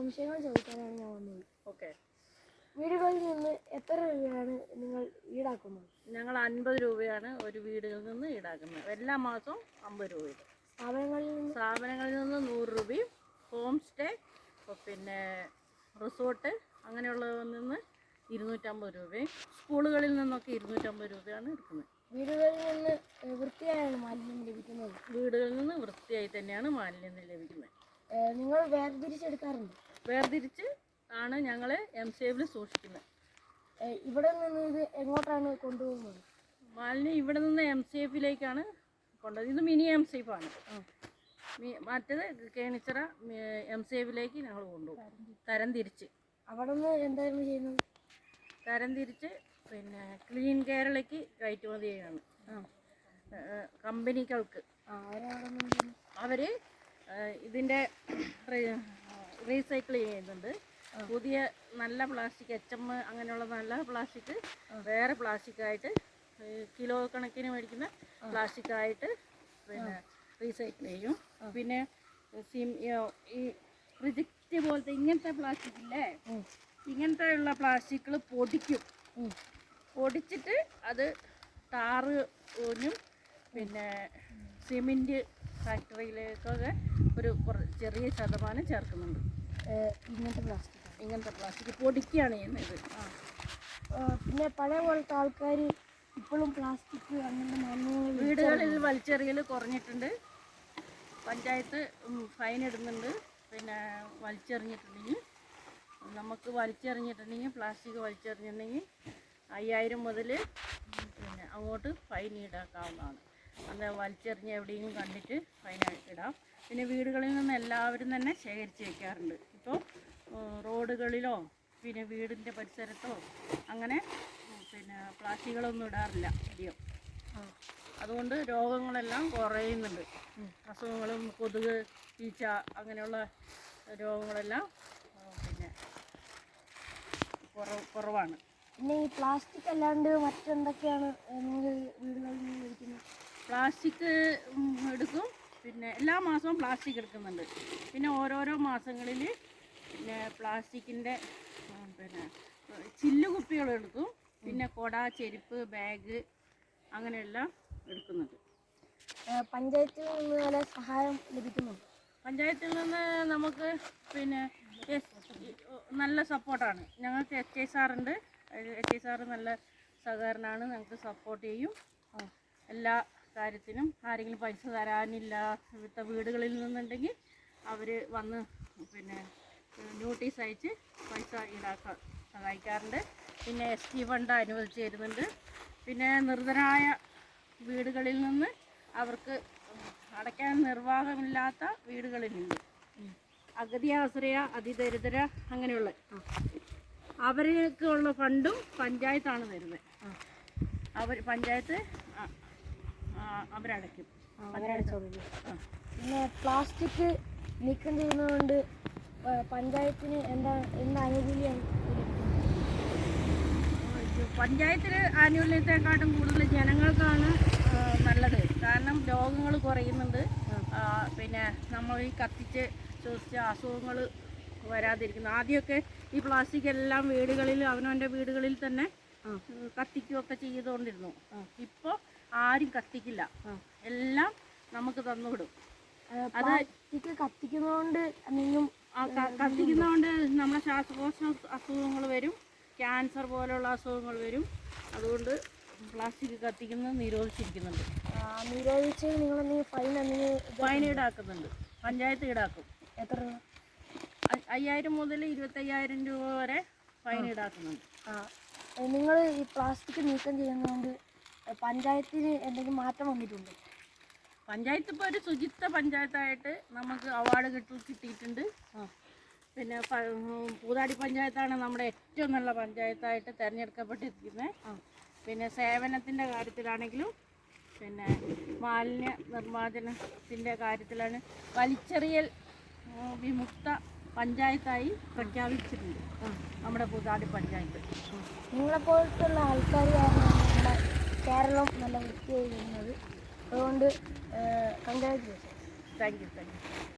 സംശയങ്ങൾ ചോദിക്കാനാണ് ഞാൻ വന്നത്. ഓക്കെ. വീടുകളിൽ നിന്ന് എത്ര രൂപയാണ് നിങ്ങൾ ഈടാക്കുന്നത്? ഞങ്ങൾ അൻപത് രൂപയാണ് ഒരു വീടിൽ നിന്ന് ഈടാക്കുന്നത്. എല്ലാ മാസവും അമ്പത് രൂപ സ്ഥാപനങ്ങളിൽ നിന്ന് സ്ഥാപനങ്ങളിൽ നിന്ന് നൂറ് രൂപയും ഹോം സ്റ്റേ പിന്നെ റിസോർട്ട് അങ്ങനെയുള്ളതിൽ നിന്ന് ഇരുന്നൂറ്റമ്പത് രൂപയും സ്കൂളുകളിൽ നിന്നൊക്കെ ഇരുന്നൂറ്റമ്പത് രൂപയാണ് എടുക്കുന്നത്. വീടുകളിൽ നിന്ന് വൃത്തിയായാണ് മാലിന്യം ലഭിക്കുന്നത്? വീടുകളിൽ നിന്ന് വൃത്തിയായി തന്നെയാണ് മാലിന്യം ലഭിക്കുന്നത്. നിങ്ങൾ വേർതിരിച്ചെടുക്കാറുണ്ട്? വേർതിരിച്ച് ആണ് ഞങ്ങൾ എം സേവിൽ സൂക്ഷിക്കുന്നത്. ഇവിടെ നിന്ന് ഇത് എങ്ങോട്ടാണ് കൊണ്ടുപോകുന്നത്? മാലിന്യം ഇവിടെ നിന്ന് എം സി എഫിലേക്കാണ് കൊണ്ടത് ഇത് മിനി എം സി എഫ് ആണ് മറ്റേത് കേണിച്ചിറ എം സി എഫിലേക്ക് ഞങ്ങൾ കൊണ്ടുപോകും. തരം തിരിച്ച്. അവിടെ നിന്ന് എന്തായിരുന്നു ചെയ്യുന്നത്? തരം തിരിച്ച് പിന്നെ ക്ലീൻ കേരളയ്ക്ക് കയറ്റുമതി ചെയ്യാണ്. കമ്പനികൾക്ക്. അവർ ഇതിന്റെ റീസൈക്കിൾ ചെയ്യുന്നുണ്ട്. പുതിയ നല്ല പ്ലാസ്റ്റിക് എച്ച് എം അങ്ങനെയുള്ള നല്ല പ്ലാസ്റ്റിക് വേറെ പ്ലാസ്റ്റിക്കായിട്ട് കിലോ കണക്കിന് മേടിക്കുന്ന പ്ലാസ്റ്റിക്കായിട്ട് പിന്നെ റീസൈക്കിൾ ചെയ്യും. പിന്നെ സിം ഈ റിജക്റ്റ് പോലത്തെ ഇങ്ങനത്തെ പ്ലാസ്റ്റിക് ഇല്ലേ. ഇങ്ങനത്തെ ഉള്ള പ്ലാസ്റ്റിക്കുകൾ പൊടിക്കും. പൊടിച്ചിട്ട് അത് ടാറ് ഊഞ്ഞും പിന്നെ സിമെന്റ് ഫാക്ടറിയിലേക്കൊക്കെ ഒരു ചെറിയ ശതമാനം ചേർക്കുന്നുണ്ട്. ഇങ്ങനത്തെ പ്ലാസ്റ്റിക്. ഇങ്ങനത്തെ പ്ലാസ്റ്റിക് പൊടിക്കുകയാണ് ചെയ്യുന്നത്. പിന്നെ പഴയ പോലത്തെ ആൾക്കാർ ഇപ്പോഴും പ്ലാസ്റ്റിക് അങ്ങനെ വീടുകളിൽ വലിച്ചെറിയൽ കുറഞ്ഞിട്ടുണ്ട്. പഞ്ചായത്ത് ഫൈൻ ഇടുന്നുണ്ട്. പിന്നെ വലിച്ചെറിഞ്ഞിട്ടുണ്ടെങ്കിൽ നമുക്ക് വലിച്ചെറിഞ്ഞിട്ടുണ്ടെങ്കിൽ പ്ലാസ്റ്റിക് വലിച്ചെറിഞ്ഞിട്ടുണ്ടെങ്കിൽ അയ്യായിരം മുതൽ പിന്നെ അങ്ങോട്ട് ഫൈൻ ഈടാക്കാവുന്നതാണ്. അന്ന് വലിച്ചെറിഞ്ഞ് എവിടെയും കണ്ടിട്ട് അതിനെ ഇടാം. പിന്നെ വീടുകളിൽ നിന്ന് എല്ലാവരും തന്നെ ശേഖരിച്ച് വെക്കാറുണ്ട്. ഇപ്പോൾ റോഡുകളിലോ പിന്നെ വീടിന്റെ പരിസരത്തോ അങ്ങനെ പിന്നെ പ്ലാസ്റ്റിക്കുകളൊന്നും ഇടാറില്ല അധികം. അതുകൊണ്ട് രോഗങ്ങളെല്ലാം കുറയുന്നുണ്ട്. അസുഖങ്ങളും കൊതുക് ഈച്ച അങ്ങനെയുള്ള രോഗങ്ങളെല്ലാം പിന്നെ കുറവ് കുറവാണ്. പിന്നെ ഈ പ്ലാസ്റ്റിക് അല്ലാണ്ട് മറ്റെന്തൊക്കെയാണ് നമുക്ക് വീടുകളിൽ നിന്ന് ലഭിക്കുന്നത് പ്ലാസ്റ്റിക് എടുക്കും. പിന്നെ എല്ലാ മാസവും പ്ലാസ്റ്റിക് എടുക്കുന്നുണ്ട്. പിന്നെ ഓരോരോ മാസങ്ങളിൽ പിന്നെ പ്ലാസ്റ്റിക്കിന്റെ പിന്നെ ചില്ല് കുപ്പികൾ എടുക്കും. പിന്നെ കൊട ചെരുപ്പ് ബാഗ് അങ്ങനെയെല്ലാം എടുക്കുന്നുണ്ട്. പഞ്ചായത്തിൽ നിന്ന് നല്ല സഹായം ലഭിക്കുന്നു പഞ്ചായത്തിൽ നിന്ന് നമുക്ക് പിന്നെ നല്ല സപ്പോർട്ടാണ്. ഞങ്ങൾക്ക് എച്ച് ഐ ഉണ്ട് എച്ച് ഐ സാറ് നല്ല സഹകരണമാണ്. ഞങ്ങൾക്ക് സപ്പോർട്ട് ചെയ്യും. എല്ലാ കാര്യത്തിനും ആരെങ്കിലും പൈസ തരാനില്ലാത്ത വീടുകളിൽ നിന്നുണ്ടെങ്കിൽ അവർ വന്ന് പിന്നെ നോട്ടീസ് അയച്ച് പൈസ ഈടാക്കാൻ സഹായിക്കാറുണ്ട്. പിന്നെ എസ് ടി ഫണ്ട് അനുവദിച്ച് തരുന്നുണ്ട് പിന്നെ നിർധനായ വീടുകളിൽ നിന്ന് അവർക്ക് അടയ്ക്കാൻ നിർവാഹമില്ലാത്ത വീടുകളിലുണ്ട് അഗതി ആശ്രയ അതിദരിദ്ര അങ്ങനെയുള്ള. അവർക്കുള്ള ഫണ്ടും പഞ്ചായത്താണ് തരുന്നത്. അവർ പഞ്ചായത്ത് അവരടയ്ക്കും. അവരടച്ചോളൂ. പിന്നെ പ്ലാസ്റ്റിക് നീക്കം ചെയ്യുന്നതുകൊണ്ട് പഞ്ചായത്തിന് എന്താ എന്താ ആനുകൂല്യം? പഞ്ചായത്തിൽ ആനുകൂല്യത്തെക്കാട്ടും കൂടുതൽ ജനങ്ങൾക്കാണ് നല്ലത്. കാരണം രോഗങ്ങൾ കുറയുന്നുണ്ട്. പിന്നെ നമ്മൾ ഈ കത്തിച്ച് ശ്വസിച്ച അസുഖങ്ങൾ വരാതിരിക്കുന്നു. ആദ്യമൊക്കെ ഈ പ്ലാസ്റ്റിക് എല്ലാം വീടുകളിൽ അവനവന്റെ വീടുകളിൽ തന്നെ കത്തിക്കുകയൊക്കെ ചെയ്തുകൊണ്ടിരുന്നു. ഇപ്പോൾ ആരും കത്തിക്കില്ല. എല്ലാം നമുക്ക് തന്നുവിടും. അത് കത്തിക്കുന്നതുകൊണ്ട് കത്തിക്കുന്നതുകൊണ്ട് നമ്മുടെ ശ്വാസകോശ അസുഖങ്ങൾ വരും. ക്യാൻസർ പോലെയുള്ള അസുഖങ്ങൾ വരും. അതുകൊണ്ട് പ്ലാസ്റ്റിക് കത്തിക്കുന്നത് നിരോധിച്ചിരിക്കുന്നുണ്ട്. നിരോധിച്ച് നിങ്ങൾ ഫൈൻ ഫൈൻ ഈടാക്കുന്നുണ്ട്. പഞ്ചായത്ത് ഈടാക്കും. എത്ര രൂപ? അയ്യായിരം മുതൽ ഇരുപത്തയ്യായിരം രൂപ വരെ ഫൈൻ ഈടാക്കുന്നുണ്ട്. നിങ്ങൾ ഈ പ്ലാസ്റ്റിക് നീക്കം ചെയ്യുന്നതുകൊണ്ട് പഞ്ചായത്തിന് എന്തെങ്കിലും മാറ്റം വന്നിട്ടുണ്ട്? പഞ്ചായത്ത് ഇപ്പോൾ ഒരു ശുചിത്വ പഞ്ചായത്തായിട്ട് നമുക്ക് അവാർഡ് കിട്ടി കിട്ടിയിട്ടുണ്ട്. പിന്നെ പൂതാടി പഞ്ചായത്താണ് നമ്മുടെ ഏറ്റവും നല്ല പഞ്ചായത്തായിട്ട് തിരഞ്ഞെടുക്കപ്പെട്ടിരിക്കുന്നത് പിന്നെ സേവനത്തിന്റെ കാര്യത്തിലാണെങ്കിലും പിന്നെ മാലിന്യ നിർമ്മാർജനത്തിന്റെ കാര്യത്തിലാണ് വലിച്ചെറിയൽ വിമുക്ത പഞ്ചായത്തായി പ്രഖ്യാപിച്ചിട്ടുണ്ട് നമ്മുടെ പൂതാടി പഞ്ചായത്ത്. നിങ്ങളെപ്പോലത്തുള്ള ആൾക്കാർ കാരണം കേരളം നല്ല വൃത്തിയായി വരുന്നത്. അതുകൊണ്ട് congratulation thank you thank you